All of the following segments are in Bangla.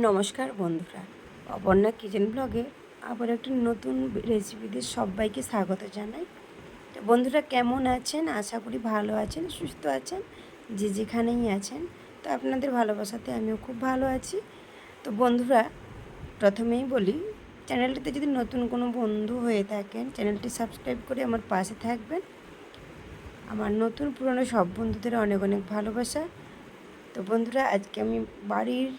নমস্কার বন্ধুরা। অপর্ণা কিচেন ব্লগে আবার একটি নতুন রেসিপিতে সবাইকে স্বাগত জানাই। তো বন্ধুরা, কেমন আছেন? আশা করি ভালো আছেন, সুস্থ আছেন, যে যেখানেই আছেন। তো আপনাদের ভালোবাসাতে আমিও খুব ভালো আছি। তো বন্ধুরা, প্রথমেই বলি চ্যানেলটিতে যদি নতুন কোনো বন্ধু হয়ে থাকেন চ্যানেলটি সাবস্ক্রাইব করে আমার পাশে থাকবেন। আমার নতুন পুরনো সব বন্ধুদের অনেক অনেক ভালোবাসা। তো বন্ধুরা, আজকে আমি বাড়ির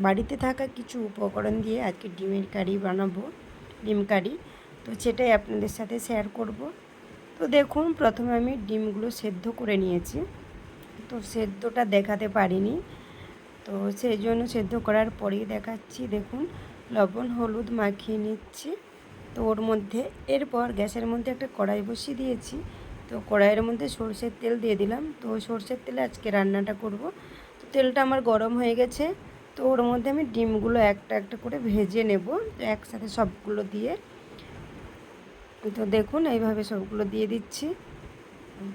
বাড়িতে থাকা কিছু উপকরণ দিয়ে আজকে ডিমের কারি বানাবো, ডিম কারি। তো সেটাই আপনাদের সাথে শেয়ার করব। তো দেখুন, প্রথমে আমি ডিমগুলো সেদ্ধ করে নিয়েছি। তো সেদ্ধটা দেখাতে পারিনি। তো সেই জন্য সেদ্ধ করার পরেই দেখাচ্ছি, দেখুন, লবণ, হলুদ মাখিয়ে নিচ্ছি। তো ওর মধ্যে, এরপর গ্যাসের মধ্যে একটা কড়াই বসিয়ে দিয়েছি। তো কড়াইয়ের মধ্যে সর্ষের তেল দিয়ে দিলাম। তো সর্ষের তেলে আজকে রান্নাটা করব। তো তেলটা আমার গরম হয়ে গেছে। তো ওর মধ্যে আমি ডিমগুলো একটা একটা করে ভেজে নেব একসাথে সবগুলো দিয়ে। তো দেখুন, এইভাবে সবগুলো দিয়ে দিচ্ছি।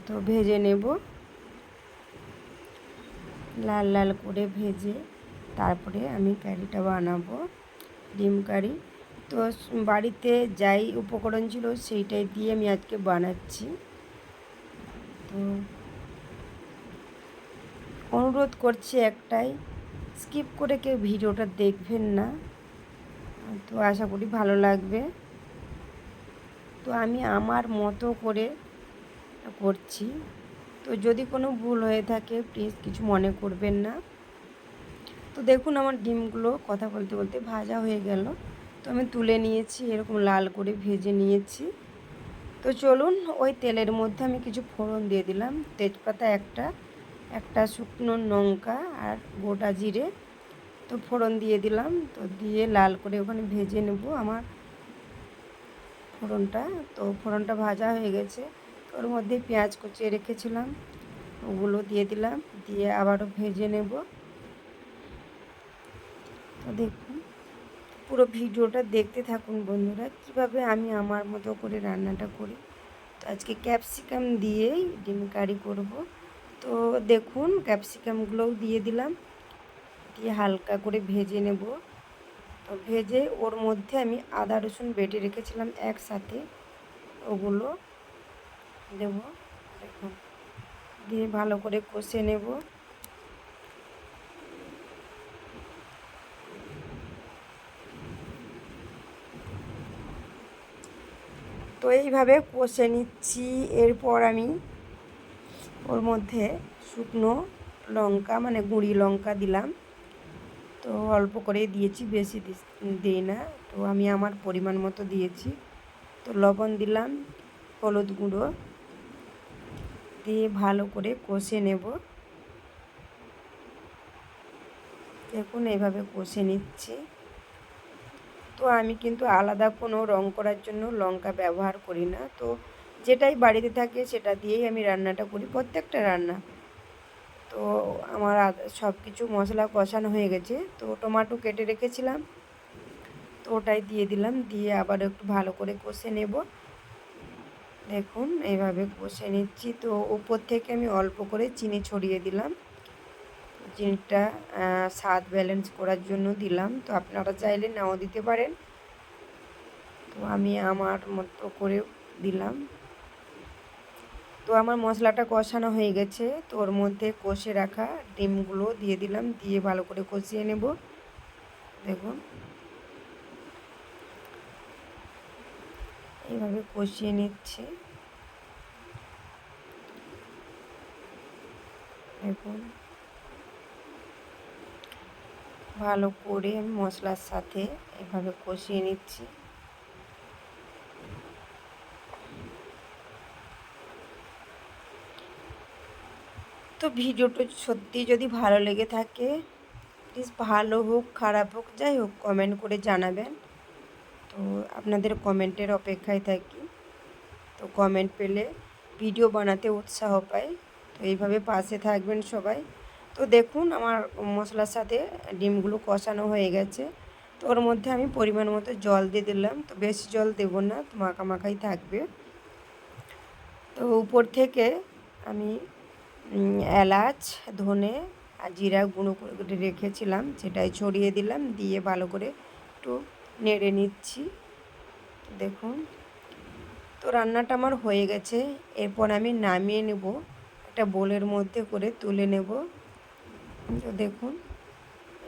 তো ভেজে নেব। লাল লাল করে ভেজে তারপরে আমি কারিটা বানাবো, ডিম কারি। তো বাড়িতে যাই উপকরণ ছিল সেইটাই দিয়ে আমি আজকে বানাচ্ছি। তো অনুরোধ করছি একটাই স্কিপ করে কেউ ভিডিওটা দেখবেন না। তো আশা করি ভালো লাগবে। তো আমি আমার মতো করে করছি। তো যদি কোনো ভুল হয়ে থাকে প্লিজ কিছু মনে করবেন না। তো দেখুন আমার ডিমগুলো কথা বলতে বলতে ভাজা হয়ে গেল। তো আমি তুলে নিয়েছি, এরকম লাল করে ভেজে নিয়েছি। তো চলুন, ওই তেলের মধ্যে আমি কিছু ফোড়ন দিয়ে দিলাম। তেজপাতা একটা একটা শুকনো লঙ্কা আর গোটা জিরে। তো ফোড়ন দিয়ে দিলাম। তো দিয়ে লাল করে ওখানে ভেজে নেব আমার ফোড়নটা। তো ফোড়নটা ভাজা হয়ে গেছে। ওর মধ্যে পেঁয়াজ কুচিয়ে রেখেছিলাম। ওগুলো দিয়ে দিলাম। দিয়ে আবারও ভেজে নেব। তো দেখুন, পুরো ভিডিওটা দেখতে থাকুন বন্ধুরা। কীভাবে আমি আমার মতো করে রান্নাটা করি। তো আজকে ক্যাপসিকাম দিয়েই ডিম কারি করব। তো দেখুন ক্যাপসিকামগুলোও দিয়ে দিলাম। দিয়ে হালকা করে ভেজে নেব। তো ভেজে ওর মধ্যে আমি আদা, রসুন বেটে রেখেছিলাম একসাথে। ওগুলো দেব। দেখুন, দিয়ে ভালো করে কষে নেব। তো এইভাবে কষে নিচ্ছি। এরপর আমি ওর মধ্যে শুকনো লঙ্কা মানে গুঁড়ি লঙ্কা দিলাম। তো অল্প করে দিয়েছি, বেশি দিই না। তো আমি আমার পরিমাণ মতো দিয়েছি। তো লবণ দিলাম, হলুদ গুঁড়ো দিয়ে ভালো করে কষে নেব। দেখুন, এভাবে কষে নিচ্ছি। তো আমি কিন্তু আলাদা কোনো রং করার জন্য লঙ্কা ব্যবহার করি না। তো যেটাই বাড়িতে থাকে সেটা দিয়েই আমি রান্নাটা করি, প্রত্যেকটা রান্না। তো আমার সব কিছু মশলা কষানো হয়ে গেছে, তো টমাটো কেটে রেখেছিলাম, তো ওটাই দিয়ে দিলাম, দিয়ে আবার একটু ভালো করে কষে নেব। দেখুন, এইভাবে কষে নিচ্ছি, তো উপর থেকে আমি অল্প করে চিনি ছড়িয়ে দিলাম। চিনিটা স্বাদ ব্যালেন্স করার জন্য দিলাম, তো আপনারা চাইলে নাও দিতে পারেন। তো আমি আমার মতো করে দিলাম। তো আমার মশলাটা কষানো হয়ে গেছে। তো ওর মধ্যে কষে রাখা ডিমগুলো দিয়ে দিলাম, দিয়ে ভালো করে কষিয়ে নেব। দেখুন। এইভাবে কষিয়ে নিচ্ছে। দেখুন। ভালো করে আমি মশলার সাথে এভাবে কষিয়ে নিচ্ছি। তো ভিডিওটা সত্যি যদি ভালো লেগে থাকে প্লিজ ভালো হোক, খারাপ হোক, যাই হোক কমেন্ট করে জানাবেন। তো আপনাদের কমেন্টের অপেক্ষায় থাকি। তো কমেন্ট পেলে ভিডিও বানাতে উৎসাহ পাই। তো এইভাবে পাশে থাকবেন সবাই। তো দেখুন, আমার মশলার সাথে ডিমগুলো কষানো হয়ে গেছে। তো ওর মধ্যে আমি পরিমাণ মতো জল দিয়ে দিলাম। তো বেশি জল দেবো না, তো মাখা মাখাই থাকবে। তো উপর থেকে আমি এলাচ, ধনে আর জিরা গুঁড়ো করে রেখেছিলাম, সেটাই ছড়িয়ে দিলাম, দিয়ে ভালো করে একটু নেড়ে নিচ্ছি। দেখুন, তো রান্নাটা আমার হয়ে গেছে। এরপর আমি নামিয়ে নেব, একটা বোলের মধ্যে করে তুলে নেব। তো দেখুন,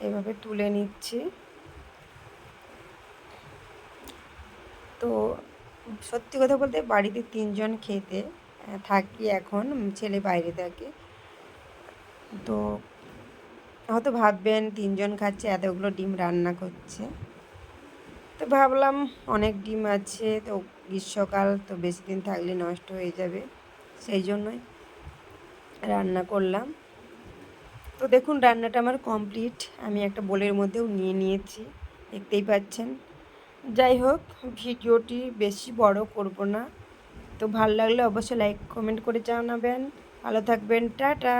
এভাবে তুলে নিচ্ছি। তো সত্যি কথা বলতে বাড়িতে তিনজন খেতে থাকি এখন ছেলে বাইরে থাকে। তো হয়তো ভাববেন তিনজন খাচ্ছে, এতগুলো ডিম রান্না করছে। তো ভাবলাম অনেক ডিম আছে, তো গ্রীষ্মকাল, তো বেশি দিন থাকলে নষ্ট হয়ে যাবে। সেই জন্যই রান্না করলাম। তো দেখুন, রান্নাটা আমার কমপ্লিট। আমি একটা বোলের মধ্যেও নিয়ে নিয়েছি, দেখতেই পাচ্ছেন। যাই হোক, ভিডিওটি বেশি বড় করব না। তো ভালো লাগলে অবশ্যই লাইক কমেন্ট করে জানাবেন। ভালো থাকবেন টাটা।